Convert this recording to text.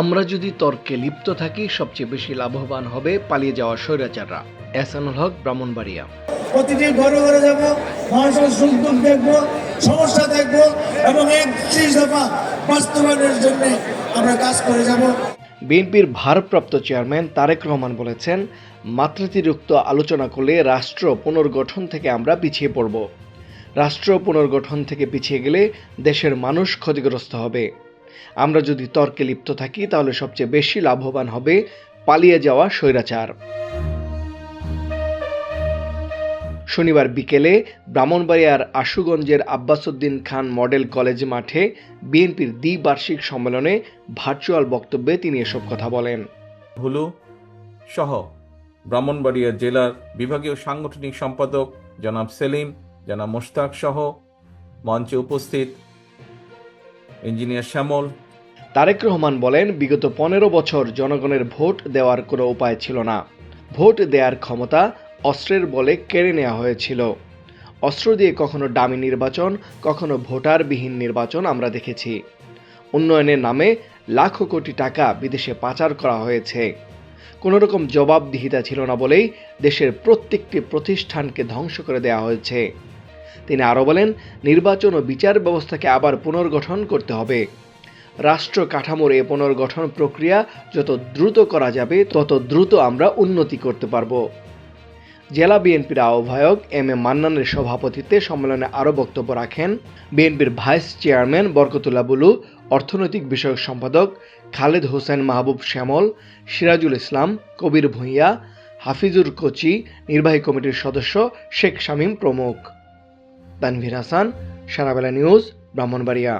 আমরা যদি তর্কে লিপ্ত থাকি সবচেয়ে বেশি লাভবান হবে পালিয়ে যাওয়া স্বৈরাচাররা। এসানুল হক ব্রাহ্মণবাড়িয়া। প্রতিটি ঘরে ঘরে যাব মানুষের সুখ দুঃখ দেখব সমস্যা দেখব এবং একত্রিশ দফা বাস্তবায়নের জন্য আমরা কাজ করে যাব। বিএনপির ভারপ্রাপ্ত চেয়ারম্যান তারেক রহমান বলেছেন মাতৃতিরুক্ত আলোচনা করলে রাষ্ট্র পুনর্গঠন থেকে আমরা পিছিয়ে পড়ব। রাষ্ট্র পুনর্গঠন থেকে পিছিয়ে গেলে দেশের মানুষ ক্ষতিগ্রস্ত হবে। আমরা যদি তর্কে লিপ্ত থাকি, তাহলে সবচেয়ে বেশি লাভবান হবে পালিয়ে যাওয়া স্বৈরাচার। শনিবার বিকেলে ব্রাহ্মণবাড়িয়ার আশুগঞ্জের আব্বাসুদ্দিন খান মডেল কলেজ মাঠে বিএনপির দ্বিবার্ষিক সম্মেলনে ভার্চুয়াল বক্তব্যে তিনি এসব কথা বলেন। ভুলু সহ ব্রাহ্মণবাড়িয়া জেলার বিভাগীয় সাংগঠনিক সম্পাদক জনাব সেলিম, জনাব মোশতাক সহ মঞ্চে উপস্থিত ইঞ্জিনিয়ার শ্যামল। তারেক রহমান বলেন, বিগত পনেরো বছর জনগণের ভোট দেওয়ার কোনো উপায় ছিল না। ভোট দেওয়ার ক্ষমতা অস্ত্রের বলে কেড়ে নেওয়া হয়েছিল। অস্ত্র দিয়ে কখনো ডামি নির্বাচন, কখনো ভোটারবিহীন নির্বাচন আমরা দেখেছি। উন্নয়নের নামে লাখো কোটি টাকা বিদেশে পাচার করা হয়েছে। কোনো রকম জবাবদিহিতা ছিল না বলেই দেশের প্রত্যেকটি প্রতিষ্ঠানকে ধ্বংস করে দেওয়া হয়েছে। তিনি আরও বলেন, নির্বাচন ও বিচার ব্যবস্থাকে আবার পুনর্গঠন করতে হবে। রাষ্ট্র কাঠামোর এ পুনর্গঠন প্রক্রিয়া যত দ্রুত করা যাবে, তত দ্রুত আমরা উন্নতি করতে পারব। জেলা বিএনপির আহ্বায়ক এম এ মান্নানের সভাপতিত্বে সম্মেলনে আরও বক্তব্য রাখেন বিএনপির ভাইস চেয়ারম্যান বরকতুল্লাহ বুলু, অর্থনৈতিক বিষয়ক সম্পাদক খালেদ হোসেন মাহবুব শ্যামল, সিরাজুল ইসলাম, কবির ভূঁইয়া, হাফিজুর কোচি, নির্বাহী কমিটির সদস্য শেখ শামীম প্রমুখ। তানভীর হাসান সারাবেলা নিউজ ব্রাহ্মণবাড়িয়া।